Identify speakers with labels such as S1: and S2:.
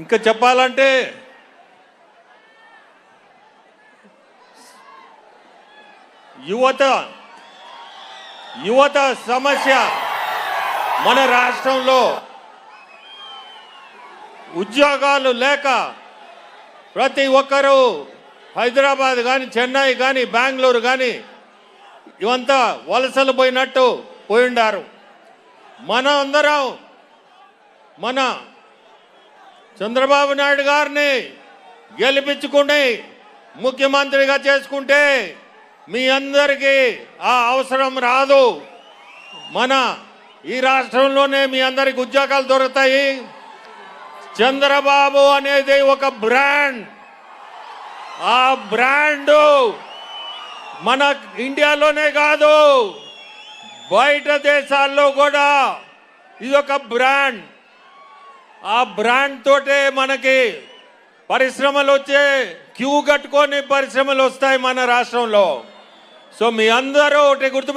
S1: ఇంకా చెప్పాలంటే యువత యువత సమస్య మన రాష్ట్రంలో ఉద్యోగాలు లేక ప్రతి ఒక్కరూ హైదరాబాద్ కానీ చెన్నై కానీ బెంగళూరు కానీ ఇవంతా వలసలు పోయినట్టు పోయిండారు. మన అందరం మన చంద్రబాబు నాయుడు గారిని గెలిపించుకుని ముఖ్యమంత్రిగా చేసుకుంటే మీ అందరికీ ఆ అవసరం రాదు. మన ఈ రాష్ట్రంలోనే మీ అందరికి ఉద్యోగాలు దొరుకుతాయి. చంద్రబాబు అనేది ఒక బ్రాండ్. ఆ బ్రాండ్ మన ఇండియాలోనే కాదు బయట దేశాల్లో కూడా ఇది ఒక బ్రాండ్. ఆ బ్రాండ్ తోటే మనకి పరిశ్రమలు వచ్చే క్యూ కట్టుకొని పరిశ్రమలు వస్తాయి మన రాష్ట్రంలో. సో మీ అందరూ ఒకటి గుర్తు